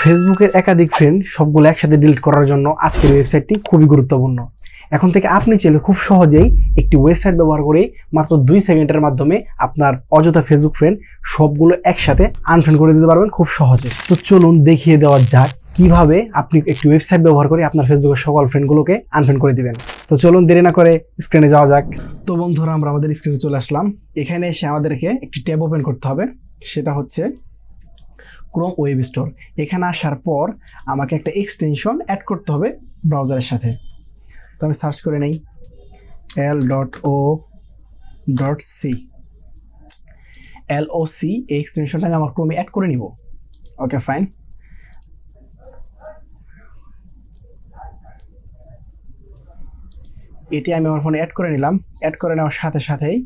ফেসবুকের একাধিক ফ্রেন্ড সবগুলো একসাথে ডিলিট করার জন্য আজকের ওয়েবসাইটটি খুবই গুরুত্বপূর্ণ। এখন থেকে আপনি চাইলে খুব সহজেই একটি ওয়েবসাইট ব্যবহার করে মাত্র দুই সেকেন্ডের মাধ্যমে আপনার অযথা ফেসবুক ফ্রেন্ড সবগুলো একসাথে আনফ্রেন্ড করে দিতে পারবেন খুব সহজে। তো চলুন দেখিয়ে দেওয়া যাক কীভাবে আপনি একটি ওয়েবসাইট ব্যবহার করে আপনার ফেসবুকের সকল ফ্রেন্ডগুলোকে আনফ্রেন্ড করে দিবেন। তো চলুন দেরি না করে স্ক্রিনে যাওয়া যাক। তো বন্ধুরা, আমরা আমাদের স্ক্রিনে চলে আসলাম। এখানে এসে আমাদেরকে একটি ট্যাব ওপেন করতে হবে। সেটা হচ্ছে ক্রোম ওয়েব স্টোর এখানে আসার পর আমাকে একটা এক্সটেনশন অ্যাড করতে হবে ব্রাউজারের সাথে। তো আমি সার্চ করে নেই। L dot O dot C L O C এই এক্সটেনশনটা আমি আমার ক্রোমে অ্যাড করে নিব। ওকে ফাইন এটি আমি আমার ফোনে অ্যাড করে নিলাম। অ্যাড করে নেওয়ার সাথে সাথেই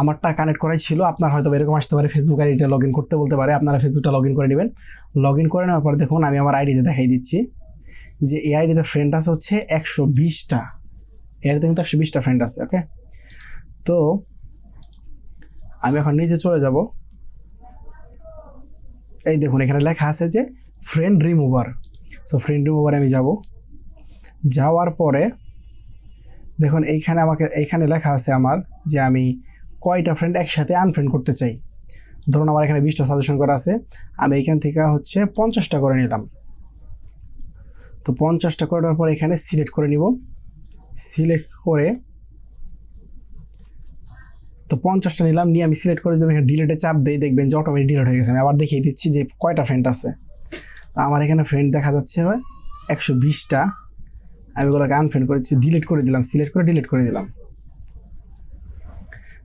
আমারটা কানেক্ট করাই ছিল। আপনার হয়তো এরকম আসতে পারে ফেসবুক আইডিটা লগ ইন করতে বলতে পারে। আপনারা ফেসবুকটা লগ ইন করে নেবেন। লগ ইন করে নেওয়ার পরে দেখুন, আমি আমার আইডিতে দেখাই দিচ্ছি। যে এই আইডিতে ফ্রেন্ড আছে হচ্ছে একশো বিশটা। এর কিন্তু একশো বিশটা ফ্রেন্ড আছে ওকে তো আমি এখন নিচে চলে যাব। এই দেখুন, এখানে লেখা আছে যে ফ্রেন্ড রিমুভার সো ফ্রেন্ড রিমুভারে আমি যাব। যাওয়ার পরে দেখুন, এইখানে আমাকে, এইখানে লেখা আছে আমার যে আমি কয়টা ফ্রেন্ড একসাথে আনফ্রেন্ড করতে চাই? ধরুন আমার এখানে বিশটা সাজেশন করা আছে, আমি এখান থেকে হচ্ছে পঞ্চাশটা করে নিলাম। তো পঞ্চাশটা করার পর এখানে সিলেক্ট করে নিব। সিলেক্ট করে তো পঞ্চাশটা নিলাম, নিয়ে আমি সিলেক্ট করে যদি এখানে ডিলেটে চাপ দিই, দেখবেন যে অটোমেটিক ডিলেট হয়ে গেছে। আমি আবার দেখিয়ে দিচ্ছি যে কয়টা ফ্রেন্ড আছে। তো আমার এখানে ফ্রেন্ড দেখা যাচ্ছে একশো বিশটা। আমি ওগুলোকে আনফ্রেন্ড করেছি ডিলিট করে দিলাম সিলেক্ট করে ডিলিট করে দিলাম।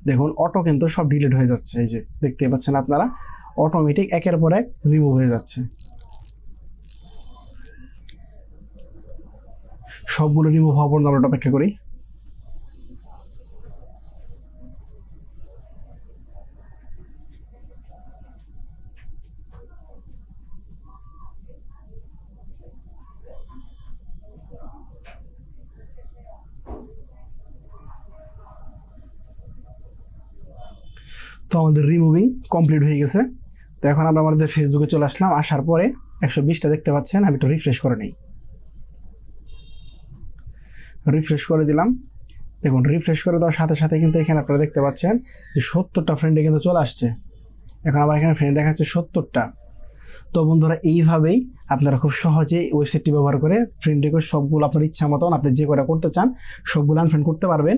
দেখুন অটো কিন্তু সব ডিলিট হয়ে যাচ্ছে। এই যে দেখতে পাচ্ছেন আপনারা অটোমেটিক একের পর এক রিমুভ হয়ে যাচ্ছে। সবগুলো রিমুভ হওয়ার পর্যন্ত আমরা অপেক্ষা করি। তো আমাদের রিমুভিং কমপ্লিট হয়ে গেছে। তো এখন আমরা আমাদের ফেসবুকে চলে আসলাম, আসার পরে একশো বিশটা দেখতে পাচ্ছেন, আমি একটু রিফ্রেশ করে নিই। রিফ্রেশ করে দিলাম। দেখুন রিফ্রেশ করে দেওয়ার সাথে সাথে কিন্তু এখানে আপনারা দেখতে পাচ্ছেন যে সত্তরটা ফ্রেন্ডে কিন্তু চলে আসছে। এখন আমার এখানে ফ্রেন্ড দেখাচ্ছে সত্তরটা। তো বন্ধুরা, এইভাবেই আপনারা খুব সহজে ওয়েবসাইটটি ব্যবহার করে ফ্রেন্ড রিকোয়েস্ট সবগুলো আপনার ইচ্ছা মতন আপনি যে কটা করতে চান, সবগুলো আনফ্রেন্ড করতে পারবেন।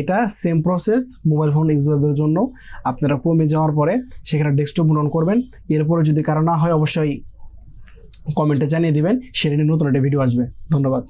এটা সেম প্রসেস মোবাইল ফোন ইউজারদের জন্য। আপনারা কমে যাওয়ার পরে সেখানে ডেস্কটপ পূরণ করবেন। এরপরে যদি কারও না হয়, অবশ্যই কমেন্টে জানিয়ে দেবেন। সেটা নিয়ে নতুন একটা ভিডিও আসবে। ধন্যবাদ।